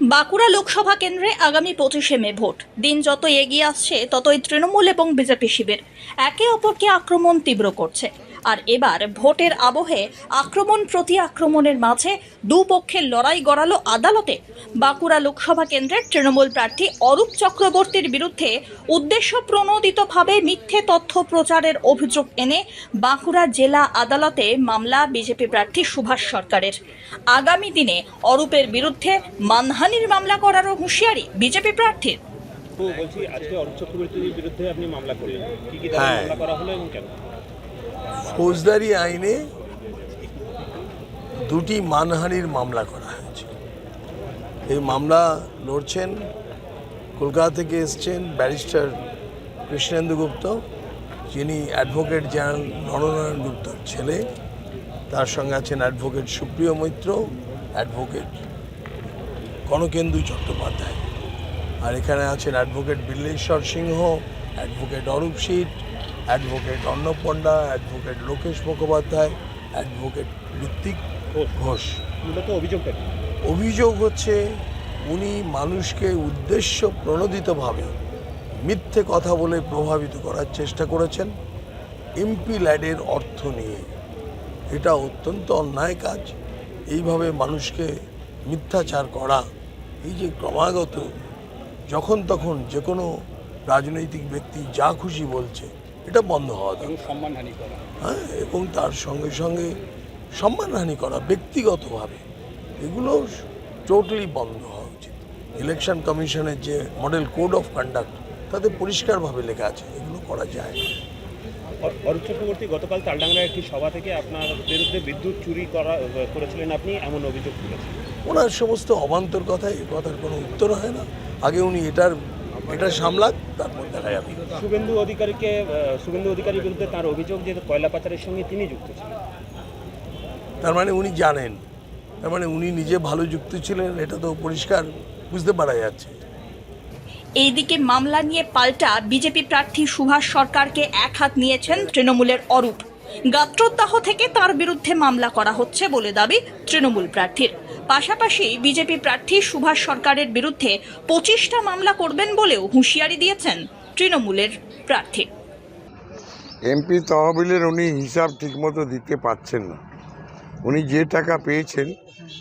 বাঁকুড়া লোকসভা কেন্দ্রে আগামী পঁচিশে মে ভোট। দিন যত এগিয়ে আসছে, ততই তৃণমূল এবং বিজেপি শিবির একে অপরকে আক্রমণ তীব্র করছে। আর এবার ভোটের আবহে আক্রমণ প্রতি আক্রমণের মাঝে দুপক্ষের লড়াই গড়ালো আদালতে। বাঁকুড়া লোকসভা কেন্দ্রের তৃণমূল প্রার্থী অরূপ চক্রবর্তীর বিরুদ্ধে উদ্দেশ্য প্রণোদিতভাবে মিথ্যে তথ্য প্রচারের অভিযোগ এনে বাঁকুড়া জেলা আদালতে মামলা বিজেপি প্রার্থী সুভাষ সরকারের। আগামী দিনে অরূপের বিরুদ্ধে মানহানির মামলা করারও হুঁশিয়ারি বিজেপি প্রার্থীর। বলছি আজকে অরূপ চক্রবর্তীর বিরুদ্ধে আপনি মামলা করলেন। কি কি হ্যাঁ। মামলা করা হলো এবং কেন? ফৌজদারি আইনে দুটি মানহানির মামলা করা হয়েছে। এই মামলা লড়ছেন, কলকাতা থেকে এসছেন ব্যারিস্টার কৃষ্ণেন্দু গুপ্ত, যিনি অ্যাডভোকেট জেনারেল নরনারায়ণ গুপ্তর ছেলে। তার সঙ্গে আছেন অ্যাডভোকেট সুপ্রিয় মৈত্র, অ্যাডভোকেট কনকেন্দু চট্টোপাধ্যায়। আর এখানে আছেন অ্যাডভোকেট বিল্লেশ্বর সিংহ, অ্যাডভোকেট অরূপ শীত advocate Arnab Panda advocate Lokesh Mukhopadhyay advocate Ritwik Ghosh. মূলত অভিযোগটা কি? অভিযোগ হচ্ছে উনি মানুষকে উদ্দেশ্য প্রণোদিতভাবে মিথ্যে কথা বলে প্রভাবিত করার চেষ্টা করেছেন এমপি ল্যাডের অর্থ নিয়ে। এটা অত্যন্ত অন্যায় কাজ। এইভাবে মানুষকে মিথ্যাচার করা এই যে ক্রমাগত যখন তখন যে কোনো রাজনৈতিক ব্যক্তি যা খুশি বলছে এটা বন্ধ হওয়া দরকার। সম্মানহানি করা। হ্যাঁ এবং তার সঙ্গে সঙ্গে সম্মানহানি করা ব্যক্তিগতভাবে এগুলো টোটালি বন্ধ হওয়া উচিত। ইলেকশন কমিশনের যে মডেল কোড অফ কন্ডাক্ট তাতে পরিষ্কারভাবে লেখা আছে এগুলো করা যায় অরূপ চক্রবর্তী গতকাল তালডাংরার একটি সভা থেকে আপনার বিরুদ্ধে বিদ্যুৎ চুরি করা করেছিলেন আপনি এমন অভিযোগ তুলেছেন। ওনার সমস্ত অবান্তর কথা এ কথার কোনো উত্তর হয় না। আগে উনি এটার এটা সামলাক তারপর দেখা যাবে শুভেন্দু অধিকারীকে শুভেন্দু অধিকারীর বিরুদ্ধে তার অভিযোগ যে কয়লা পাচারের সঙ্গে তিনি যুক্ত ছিলেন। তার মানে উনি জানেন। তার মানে উনি নিজে ভালো যুক্ত ছিলেন এটা তো পরিষ্কার বুঝতে পারা যাচ্ছে। এইদিকে মামলা নিয়ে পাল্টা বিজেপি প্রার্থী সুভাষ সরকারকে এক হাত নিয়েছেন তৃণমূলের অরূপ। গাত্রোদ্দাহ থেকে তার বিরুদ্ধে মামলা করা হচ্ছে বলে দাবি তৃণমূল প্রার্থীর। পাশাপাশি বিজেপি প্রার্থী সুভাষ সরকারের বিরুদ্ধে পঁচিশটা মামলা করবেন বলেও হুঁশিয়ারি দিয়েছেন তৃণমূলের প্রার্থী। এমপি তহবিলের উনি হিসাব ঠিকমতো দিতে পারছেন না। উনি যে টাকা পেয়েছেন,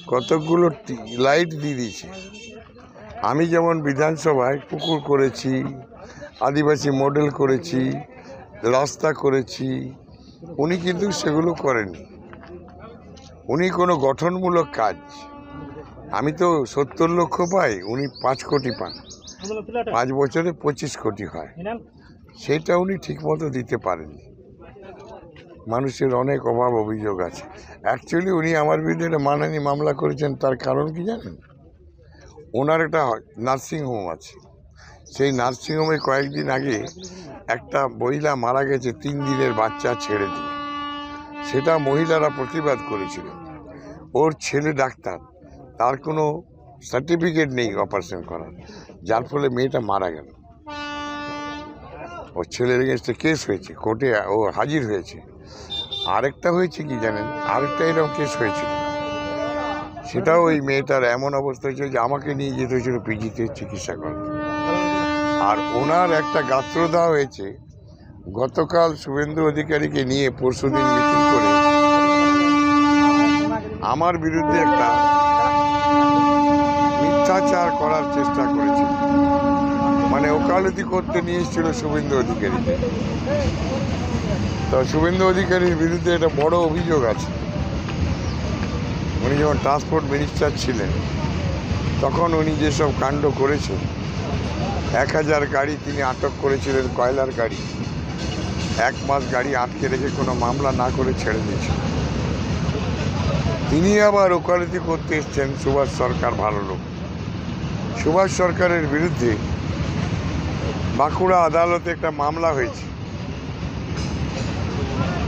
কতকগুলো লাইট দিয়ে দিয়েছে। আমি যেমন বিধানসভায় পুকুর করেছি, আদিবাসী মডেল করেছি, রাস্তা করেছি উনি কিন্তু সেগুলো করেননি। উনি কোনো গঠনমূলক কাজ। আমি তো সত্তর লক্ষ পাই, উনি পাঁচ কোটি পান। পাঁচ বছরে পঁচিশ কোটি হয়। সেটা উনি ঠিকমতো দিতে পারেননি। মানুষের অনেক অভাব অভিযোগ আছে। অ্যাকচুয়ালি উনি আমার বিরুদ্ধে একটা মামলা করেছেন, তার কারণ কি জানেন? ওনার একটা নার্সিং হোম আছে। সেই নার্সিংহোমে কয়েকদিন আগে একটা মহিলা মারা গেছে, তিন দিনের বাচ্চা ছেড়ে দিয়ে। সেটা মহিলারা প্রতিবাদ করেছিল। ওর ছেলে ডাক্তার, তার কোনো সার্টিফিকেট নেই অপারেশন করার, যার ফলে মেয়েটা মারা গেল। ওর ছেলের এগেনস্টে কেস হয়েছে, কোর্টে ও হাজির হয়েছে। আরেকটা হয়েছে কি জানেন? আরেকটা এরকম কেস হয়েছিল। সেটাও ওই মেয়েটার এমন অবস্থা হয়েছিল যে আমাকে নিয়ে যেতে হয়েছিল পিজিতে চিকিৎসা করাতে। আর ওনার একটা গাত্রদাহ হয়েছে। গতকাল শুভেন্দু অধিকারীকে নিয়ে পরশুদিন মিটিং করে আমার বিরুদ্ধে একটা মিথ্যাচার করার চেষ্টা করেছে। মানে ওকালতি করতে নিয়ে এসেছিল শুভেন্দু অধিকারীকে। তো শুভেন্দু অধিকারীর বিরুদ্ধে একটা বড় অভিযোগ আছে। উনি যখন ট্রান্সপোর্ট মিনিস্টার ছিলেন, তখন উনি যেসব কাণ্ড করেছেন এক হাজার গাড়ি তিনি আটক করেছিলেন, কয়লার গাড়ি। এক মাস গাড়ি আটকে রেখে কোনো মামলা না করে ছেড়ে দিয়েছেন। তিনি আবার ওকালতি করতে এসছেন সুভাষ সরকার ভালো লোক। সুভাষ সরকারের বিরুদ্ধে বাঁকুড়া আদালতে একটা মামলা হয়েছে।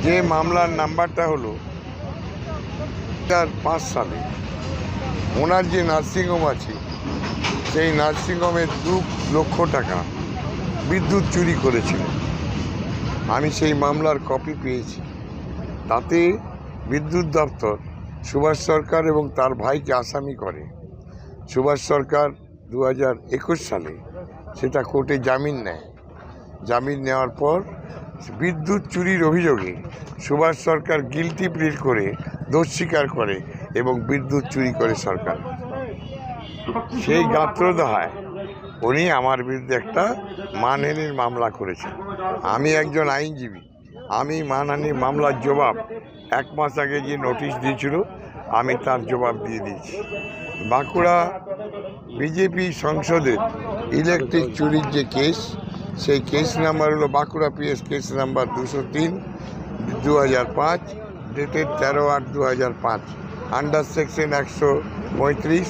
যে মামলার নাম্বারটা হলো চার পাঁচ সালে। ওনার যে নার্সিংহোম আছে সেই নার্সিংহোমে দু লক্ষ টাকা বিদ্যুৎ চুরি করেছিল। আমি সেই মামলার কপি পেয়েছি। তাতে বিদ্যুৎ দপ্তর, সুভাষ সরকার এবং তার ভাইকে আসামি করে। সুভাষ সরকার দু হাজার একুশ সালে সেটা কোর্টে জামিন নেয়। জামিন নেওয়ার পর বিদ্যুৎ চুরির অভিযোগে সুভাষ সরকার গিলটি প্লিট করে দোষ স্বীকার করে এবং বিদ্যুৎ চুরি করে সরকার। সেই গাত্রদহায় উনি আমার বিরুদ্ধে একটা মানহানির মামলা করেছেন। আমি একজন আইনজীবী। আমি মানহানির মামলার জবাব এক মাস আগে যে নোটিশ দিয়েছিল, আমি তার জবাব দিয়ে দিয়েছি। বাঁকুড়া বিজেপি সংসদের ইলেকট্রিক চুরির যে কেস, সেই কেস নাম্বার হলো বাঁকুড়া পিএস কেস নাম্বার দুশো তিন দু হাজার পাঁচ, ডেটেড তেরো আট দু হাজার পাঁচ, আন্ডার সেকশন একশো পঁয়ত্রিশ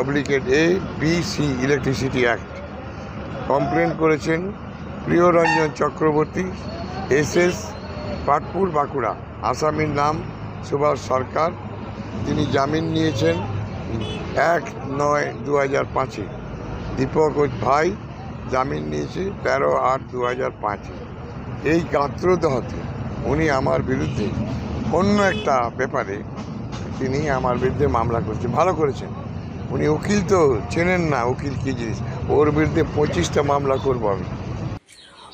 অব্লিকেট A, B, C, electricity act. Complain করেছেন প্রিয়রঞ্জন চক্রবর্তী, এস এস, পাটপুর, বাঁকুড়া। আসামির নাম সুভাষ সরকার। তিনি জামিন নিয়েছেন এক নয় দু হাজার পাঁচে। দীপক ভাই জামিন নিয়েছে তেরো আট দু হাজার পাঁচে। এই গাত্রদহতে উনি আমার বিরুদ্ধে অন্য একটা ব্যাপারে তিনি আমার বিরুদ্ধে মামলা করছেন। ভালো করেছেন। উনি উকিল তো, চেনেন না উকিল কী জিনিস। ওর বিরুদ্ধে পঁচিশটা মামলা করব আমি।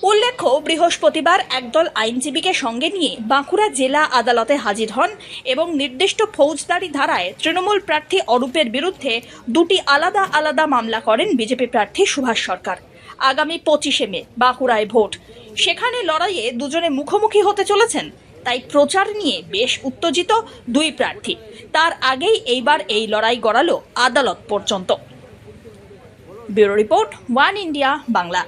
উল্লেখ্য, বৃহস্পতিবার একদল আইনজীবীকে সঙ্গে নিয়ে বাঁকুড়া জেলা আদালতে হাজির হন এবং নির্দিষ্ট ফৌজদারি ধারায় তৃণমূল প্রার্থী অরূপের বিরুদ্ধে দুটি আলাদা আলাদা মামলা করেন বিজেপি প্রার্থী সুভাষ সরকার। আগামী পঁচিশে মে, বাঁকুড়ায় ভোট। সেখানে লড়াইয়ে দুজনে মুখোমুখি হতে চলেছেন। তাই প্রচার নিয়ে বেশ উত্তেজিত দুই প্রার্থী। তার আগেই এইবার এই লড়াই গড়ালো আদালত পর্যন্ত। Bureau report, One India, Bangla.